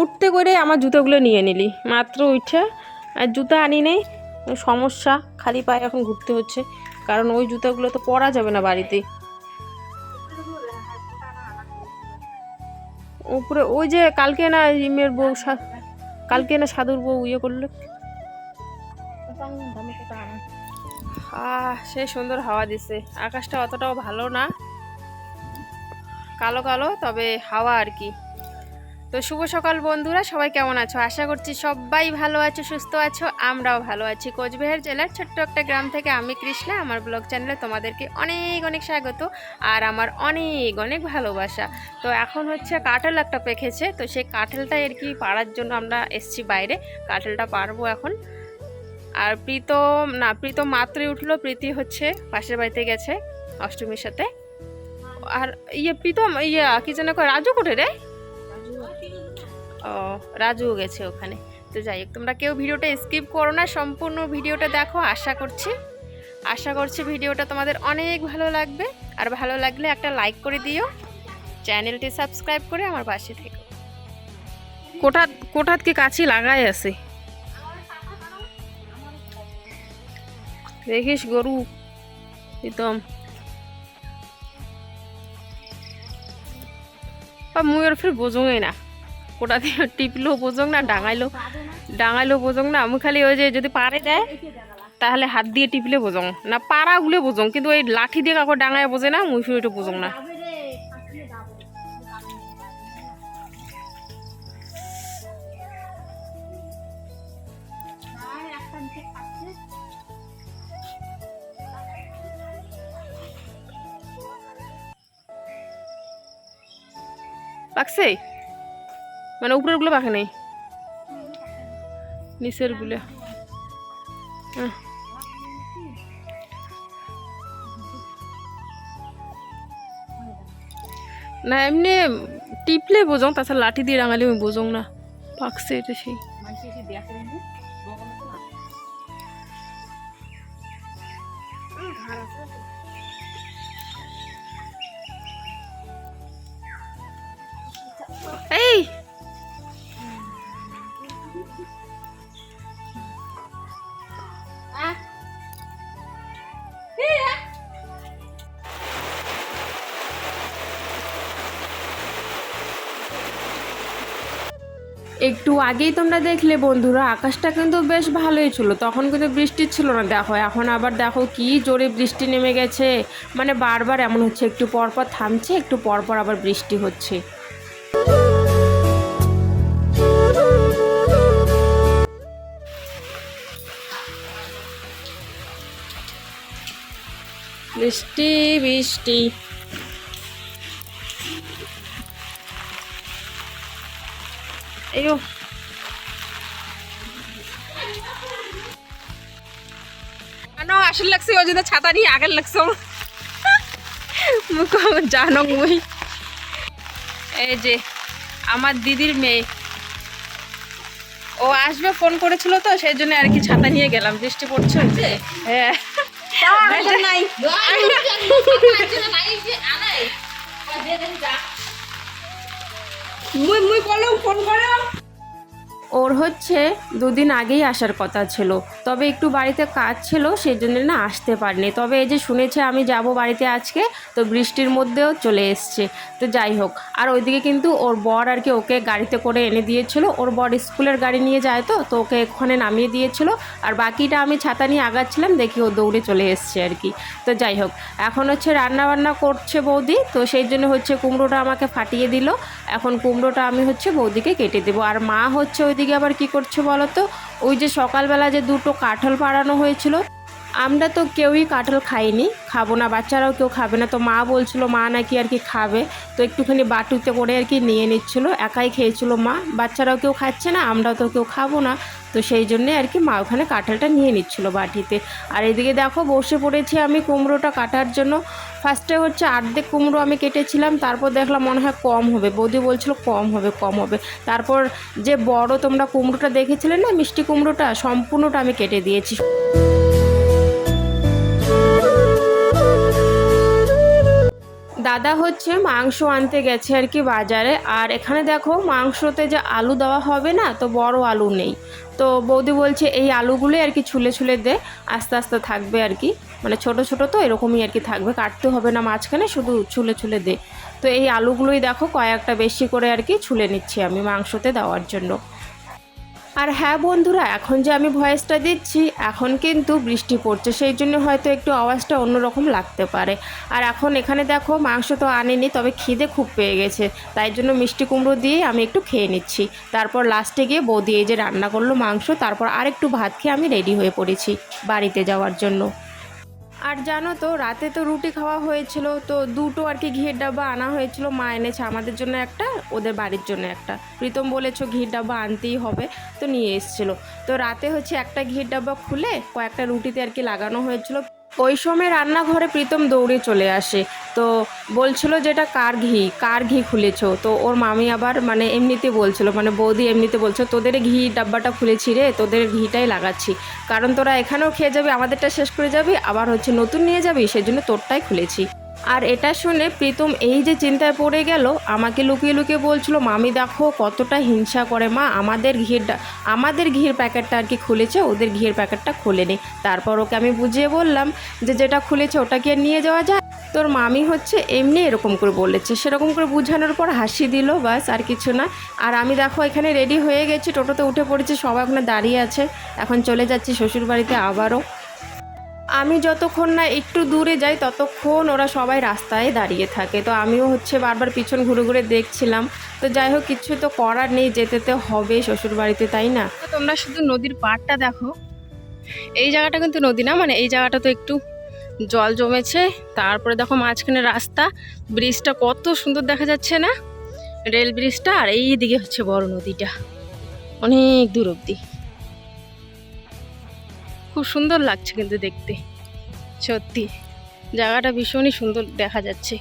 উঠতে করে আমার জুতোগুলো নিয়ে নিলি। মাত্র উঠে আর জুতো আনি নেই, সমস্যা, খালি পায়ে এখন ঘুরতে হচ্ছে, কারণ ওই জুতোগুলো তো পরা যাবে না বাড়িতে। উপরে ওই যে কালকে না ইমের বউ কালকে না সাধুর বউ ইয়ে করল। সে সুন্দর হাওয়া দিছে। আকাশটা অতটাও ভালো না। কালো কালো, তবে হাওয়া আর কি। তো শুভ সকাল বন্ধুরা, সবাই কেমন আছো? আশা করছি সবাই ভালো আছো, সুস্থ আছো, আমরাও ভালো আছি। কোচবিহার জেলার ছোট্ট একটা গ্রাম থেকে আমি কৃষ্ণা, আমার ব্লগ চ্যানেলে তোমাদেরকে অনেক অনেক স্বাগত আর আমার অনেক অনেক ভালোবাসা। তো এখন হচ্ছে কাঁঠাল একটা পেকেছে, তো সেই কাঁঠালটা আর কি পাড়ার জন্য আমরা এসছি বাইরে, কাঁঠালটা পারব এখন। আর প্রীতম না প্রীতম মাত্রই উঠল, প্রীতি হচ্ছে পাশের বাড়িতে গেছে অষ্টমীর সাথে। আর ইয়ে প্রীতম ইয়ে কি যেন রাজু কোটে রে? রাজুও গেছে ওখানে। তো যাই হোক, তোমরা কেউ ভিডিওটা স্কিপ করো না, সম্পূর্ণ ভিডিওটা দেখো, আশা করছি। আশা করছি ভিডিওটা তোমাদের অনেক ভালো লাগবে। আর ভালো লাগলে একটা লাইক করে দিও। চ্যানেলটি সাবস্ক্রাইব করে আমার পাশে থেকো। কোঠাত কোঠাত কি কাছি লাগাই আছে? দেখিস গরু বা মুই ফির বোঝোই না। কোটা দিয়ে টিপলেও বোঝং না ডাঙাইলেও ডাঙাইলেও বোঝং না, আমি খালি ওই যে যদি পারে দেয় তাহলে হাত দিয়ে টিপলে বোঝং না, পাড়া গুলে বোঝং কিন্তু ওই লাঠি দিয়ে কাকো ডাঙায় বোঝে না, মুই ওইটা বোঝং না। পাকছে? মানে উপরেরগুলো গুলো পাকে নেই। নিচেরগুলো হ্যাঁ। না, এমনি টিপলে বোঝং, তাছাড়া লাঠি দিয়ে রাঙালি আমি বোঝং না। পাকছে এটা সেই। একটু আগেই তোমরা দেখলে বন্ধুরা, আকাশটা কিন্তু বেশ ভালোই ছিল। তখন কিন্তু বৃষ্টি ছিল না, দেখো, এখন আবার দেখো কি জোরে বৃষ্টি নেমে গেছে। মানে বারবার এমন হচ্ছে, একটু পরপর থামছে, একটু পরপর আবার বৃষ্টি হচ্ছে। বৃষ্টি বৃষ্টি। আইয়ো কেন আসল লাগছে ওই জন্য ছাতা নিয়ে আগের লাগছে মুখ জানো মুই এই যে আমার দিদির মেয়ে ও আসবে ফোন করেছিল তো সেই জন্য আর কি ছাতা নিয়ে গেলাম বৃষ্টি পড়ছে হচ্ছে হ্যাঁ নাই মুই মুই করলাম ফোন করো ওর হচ্ছে দুদিন আগেই আসার কথা ছিল। তবে একটু বাড়িতে কাজ ছিল সেই জন্য না আসতে পারিনি। তবে এই যে শুনেছে আমি যাব বাড়িতে আজকে, তো বৃষ্টির মধ্যেও চলে এসছে। তো যাই হোক, আর ওইদিকে কিন্তু ওর বর আর কি ওকে গাড়িতে করে এনে দিয়েছিল। ওর বর স্কুলের গাড়ি নিয়ে যায় তো তো ওকে ওখানে নামিয়ে দিয়েছিল। আর বাকিটা আমি ছাতা নিয়ে আগাচ্ছিলাম, দেখি ও দৌড়ে চলে এসছে আর কি। তো যাই হোক, এখন হচ্ছে রান্না বান্না করছে বৌদি, তো সেই জন্য হচ্ছে কুমড়োটা আমাকে ফাটিয়ে দিল। এখন কুমড়োটা আমি হচ্ছে বৌদিকে কেটে দেবো। আর মা হচ্ছে ওইদিকে আবার কি করছে বলো তো? ওই যে সকালবেলা যে দুটো কাঠল পাড়ানো হয়েছিল আমরা তো কেউই কাঁঠাল খাইনি, খাব না, বাচ্চারাও কেউ খাবে না। তো মা বলছিল, মা নাকি আর কি খাবে। তো একটুখানি বাটুতে করে আর কি নিয়ে নিচ্ছিল, একাই খেয়েছিল মা। বাচ্চারাও কেউ খাচ্ছে না, আমরাও তো কেউ খাব না। তো সেই জন্যে আর কি মা ওখানে কাঁঠালটা নিয়ে নিচ্ছিল বাটিতে। আর এদিকে দেখো, বসে পড়েছি আমি কুমড়োটা কাটার জন্য। ফার্স্টে হচ্ছে আর্ধেক কুমড়ো আমি কেটেছিলাম, তারপর দেখলাম মনে হয় কম হবে। বৌদি বলছিল, কম হবে কম হবে। তারপর যে বড় তোমরা কুমড়োটা দেখেছিলে না, মিষ্টি কুমড়োটা, সম্পূর্ণটা আমি কেটে দিয়েছি। দাদা হচ্ছে মাংস আনতে গেছে আর কি বাজারে। আর এখানে দেখো মাংসতে যে আলু দেওয়া হবে না, তো বড় আলু নেই। তো বৌদি বলছে এই আলুগুলোই আর কি ছুলে ছুলে দে, আস্তে আস্তে থাকবে আর কি। মানে ছোট ছোট তো, এরকমই আর কি থাকবে, কাটতে হবে না মাঝখানে, শুধু ছুলে ছুলে দে। তো এই আলুগুলোই দেখো কয়েকটা বেশি করে আর কি ছুলে নিচ্ছি আমি মাংসতে দেওয়ার জন্য। আর হ্যাঁ বন্ধুরা, এখন যে আমি ভয়েসটা দিচ্ছি, এখন কিন্তু বৃষ্টি পড়ছে, সেই জন্য হয়তো একটু আওয়াজটা অন্যরকম লাগতে পারে। আর এখন এখানে দেখো, মাংস তো আনেনি, তবে খিদে খুব পেয়ে গেছে, তাই জন্য মিষ্টি কুমড়ো দিয়ে আমি একটু খেয়ে নিচ্ছি। তারপর লাস্টে গিয়ে বৌদি এই যে রান্না করল মাংস, তারপর আরেকটু ভাত খেয়ে আমি রেডি হয়ে পড়েছি বাড়িতে যাওয়ার জন্য। আর জানো তো, রাতে তো রুটি খাওয়া হয়েছিল, তো দুটো আর কি ঘির ডাব্বা আনা হয়েছিল, মা এনেছে আমাদের জন্য একটা, ওদের বাড়ির জন্য একটা। প্রীতম বলেছ ঘির ডাব্বা আনতেই হবে, তো নিয়ে এসেছিল। তো রাতে হচ্ছে একটা ঘির ডাব্বা খুলে কয়েকটা রুটিতে আর কি লাগানো হয়েছিল। ওই সময় রান্নাঘরে প্রীতম দৌড়ে চলে আসে। তো বলছিল যেটা কার ঘি? কার ঘি খুলেছ? তো ওর মামি আবার মানে এমনিতে বলছিল মানে বৌদি এমনিতে বলছো, তোদের ঘি ডাব্বাটা খুলেছি রে, তোদের ঘিটাই লাগাচ্ছি। কারণ তোরা এখানেও খেয়ে যাবি, আমাদেরটা শেষ করে যাবি, আবার হচ্ছে নতুন নিয়ে যাবি সেই জন্য তোরটাই খুলেছি। আর এটা শুনে প্রীতম এই যে চিন্তায় পড়ে গেল, আমাকে লুকিয়ে লুকিয়ে বলছিল, মামি দেখো কতটা হিংসা করে মা, আমাদের ঘিরটা আমাদের ঘির প্যাকেটটা আর কি খুলেছে, ওদের ঘির প্যাকেটটা খুলেনি। তারপর ওকে আমি বুঝিয়ে বললাম যে যেটা খুলেছে ওটা কি আর নিয়ে যাওয়া যায়। তোর মামি হচ্ছে এমনি এরকম করে বলেছে, সেরকম করে বুঝানোর পর হাসি দিল, বাস আর কিছু না। আর আমি দেখো এখানে রেডি হয়ে গেছি, টোটোতে উঠে পড়েছি, সবাই ওখানে দাঁড়িয়ে আছে। এখন চলে যাচ্ছি শ্বশুর বাড়িতে আবারও। আমি যতক্ষণ না একটু দূরে যাই, ততক্ষণ ওরা সবাই রাস্তায় দাঁড়িয়ে থাকে। তো আমিও হচ্ছে বারবার পিছন ঘুরে ঘুরে দেখছিলাম। তো যাই হোক, কিছু তো করার নেই, যেতে তো হবে শ্বশুর বাড়িতে তাই না? তোমরা শুধু নদীর পাড়টা দেখো। এই জায়গাটা কিন্তু নদী না মানে এই জায়গাটা তো একটু জল জমেছে। তারপরে দেখো মাঝখানে রাস্তা। ব্রিজটা কত সুন্দর দেখা যাচ্ছে না? রেল ব্রিজটা আর এই দিকে হচ্ছে বড় নদীটা। অনেক দূর অব্দি খুব সুন্দর লাগছে কিন্তু দেখতে। সত্যি, জায়গাটা ভীষণই সুন্দর দেখা যাচ্ছে।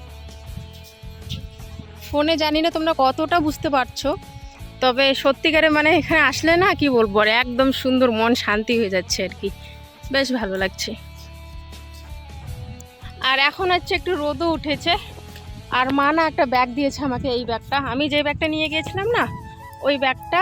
ফোনে জানি না তোমরা কতটা বুঝতে পারছ, তবে সত্যিকারে মানে এখানে আসলে না, কি বলব, আর একদম সুন্দর মন শান্তি হয়ে যাচ্ছে আর কি। বেশ ভালো লাগছে। আর এখন হচ্ছে একটু রোদও উঠেছে, আর মা না একটা ব্যাগ দিয়েছে আমাকে এই ব্যাগটা আমি যে ব্যাগটা নিয়ে গিয়েছিলাম না, ওই ব্যাগটা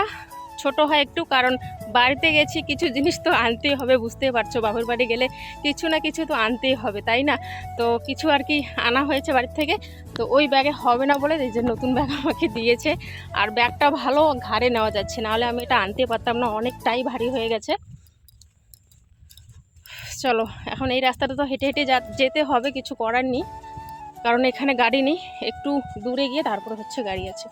ছোট হয় একটু, কারণ বাড়িতে গেছি কিছু জিনিস তো আনতেই হবে, বুঝতেই পারছ। বাবুর বাড়ি গেলে কিছু না কিছু তো আনতেই হবে, তাই না? তো কিছু আর কি আনা হয়েছে বাড়ি থেকে। তো ওই ব্যাগে হবে না বলে এই যে নতুন ব্যাগ আমাকে দিয়েছে। আর ব্যাগটা ভালো ঘাড়ে নেওয়া যাচ্ছে, নাহলে আমি এটা আনতে পারতাম না, অনেকটাই ভারী হয়ে গেছে। চলো, এখন এই রাস্তাটা তো হেঁটে হেঁটে যেতে হবে, কিছু করার নেই। কারণ এখানে গাড়ি নেই, একটু দূরে গিয়ে তারপরে হচ্ছে গাড়ি আছে।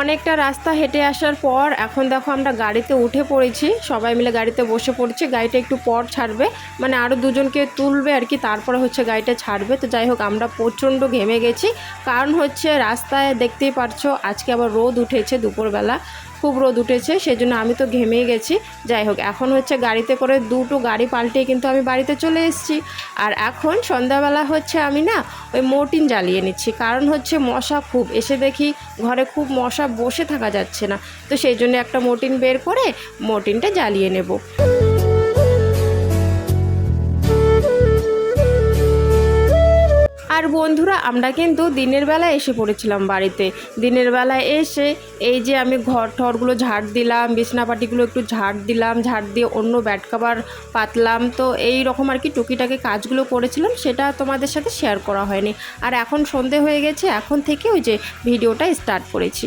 অনেকটা রাস্তা হেঁটে আসার পর এখন দেখো আমরা গাড়িতে উঠে পড়েছি। সবাই মিলে গাড়িতে বসে পড়েছি। গাড়িটা একটু পর ছাড়বে। মানে আরও দুজনকে তুলবে আর কি, তারপরে হচ্ছে গাড়িটা ছাড়বে। তো যাই হোক, আমরা প্রচণ্ড ঘেমে গেছি। কারণ হচ্ছে রাস্তায় দেখতেই পারছ, আজকে আবার রোদ উঠেছে দুপুরবেলা। খুব রোদ উঠেছে সেই জন্য আমি তো ঘেমেই গেছি। যাই হোক, এখন হচ্ছে গাড়িতে করে দুটো গাড়ি পাল্টে কিন্তু আমি বাড়িতে চলে এসেছি। আর এখন সন্ধ্যাবেলা হচ্ছে আমি না ওই মোটিন জ্বালিয়ে নিচ্ছি, কারণ হচ্ছে মশা খুব, এসে দেখি ঘরে খুব মশা বসে থাকা যাচ্ছে না। তো সেই জন্য একটা মোটিন বের করে মোটিনটা জ্বালিয়ে নেব। আর বন্ধুরা, আমরা কিন্তু দিনের বেলা এসে পড়েছিলাম বাড়িতে। দিনের বেলা এসে এই যে আমি ঘর ঠরগুলো ঝাড় দিলাম বিছনাপাটিগুলো একটু ঝাড় দিলাম, ঝাড় দিয়ে অন্য ব্যাট কাভার পাতলাম। তো এই রকম আর কি টুকিটাকি কাজগুলো করেছিলাম, সেটা তোমাদের সাথে শেয়ার করা হয়নি। আর এখন সন্ধে হয়ে গেছে, এখন থেকে ওই যে ভিডিওটা স্টার্ট করেছি।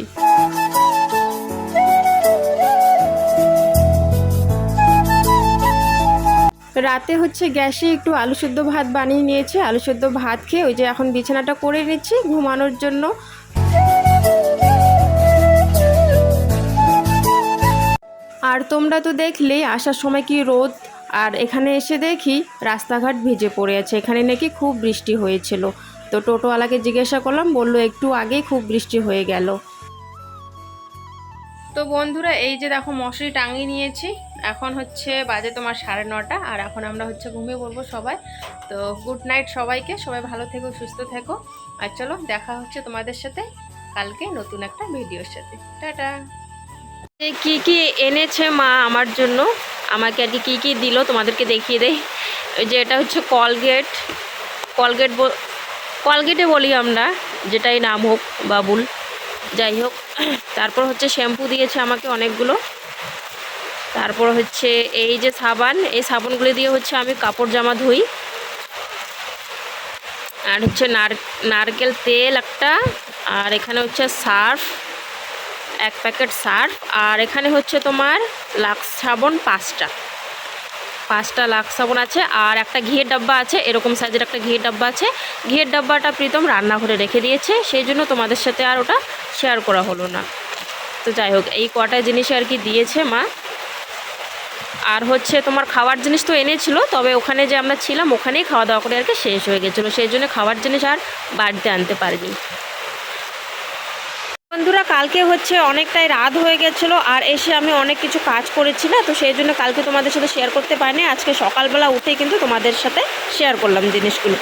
রাতে হচ্ছে গ্যাসে একটু আলু সেদ্ধ ভাত বানিয়ে নিয়েছি। আলু সেদ্ধ ভাত খেয়ে ওই যে এখন বিছানাটা করে নিচ্ছি ঘুমানোর জন্য। আর তোমরা তো দেখলেই আসার সময় কি রোদ? আর এখানে এসে দেখি রাস্তাঘাট ভিজে পড়ে আছে। এখানে নাকি খুব বৃষ্টি হয়েছিল। তো টোটোওয়ালাকে জিজ্ঞাসা করলাম, বলল, একটু আগেই খুব বৃষ্টি হয়ে গেল। তো বন্ধুরা, এই যে দেখো মশারি টাঙিয়ে নিয়েছি। এখন হচ্ছে বাজে তোমার সাড়ে নটা, আর এখন আমরা হচ্ছে ঘুমিয়ে পড়ব সবাই। তো গুড নাইট সবাইকে, সবাই ভালো থেকো, সুস্থ থেকো। আর চলো, দেখা হচ্ছে তোমাদের সাথে কালকে নতুন একটা ভিডিওর সাথে। টাটা। কি কি এনেছে মা আমার জন্য? আমাকে আর কি কী কী দিল তোমাদেরকে দেখিয়ে দেয় ওই যে এটা হচ্ছে কলগেট। কলগেট কলগেটে বলি আমরা, যেটাই নাম হোক বাবুল যাই হোক। তারপর হচ্ছে শ্যাম্পু দিয়েছে আমাকে অনেকগুলো। তারপর হচ্ছে এই যে সাবান, এই সাবানগুলি দিয়ে হচ্ছে আমি কাপড় জামা ধুই। আর হচ্ছে নার, নারকেল তেল একটা, আর এখানে হচ্ছে সার্ফ, এক প্যাকেট সার্ফ, আর এখানে হচ্ছে তোমার লাক্স সাবন পাঁচটা। পাঁচটা লাক্স সাবন আছে, আর একটা ঘিয়ের ডাব্বা আছে, এরকম সাইজের একটা ঘিয়ের ডাব্বা আছে। ঘিয়ের ডাব্বাটা প্রীতম রান্নাঘরে রেখে দিয়েছে, সেই জন্য তোমাদের সাথে আর ওটা শেয়ার করা হলো না। তো যাই হোক, এই কটা জিনিস আর কি দিয়েছে মা। আর হচ্ছে তোমার খাওয়ার জিনিস তো এনেছিল, তবে ওখানে যে আমরা ছিলাম ওখানেই খাওয়া দাওয়া করে আর কি শেষ হয়ে গেছিল। সেই জন্য খাওয়ার জিনিস আর বাড়িতে আনতে পারিনি। বন্ধুরা, কালকে হচ্ছে অনেকটাই রাত হয়ে গেছিল আর এসে আমি অনেক কিছু কাজ করেছি না, তো সেই জন্য কালকে তোমাদের সাথে শেয়ার করতে পারিনি। আজকে সকালবেলা উঠেই কিন্তু তোমাদের সাথে শেয়ার করলাম জিনিসগুলো।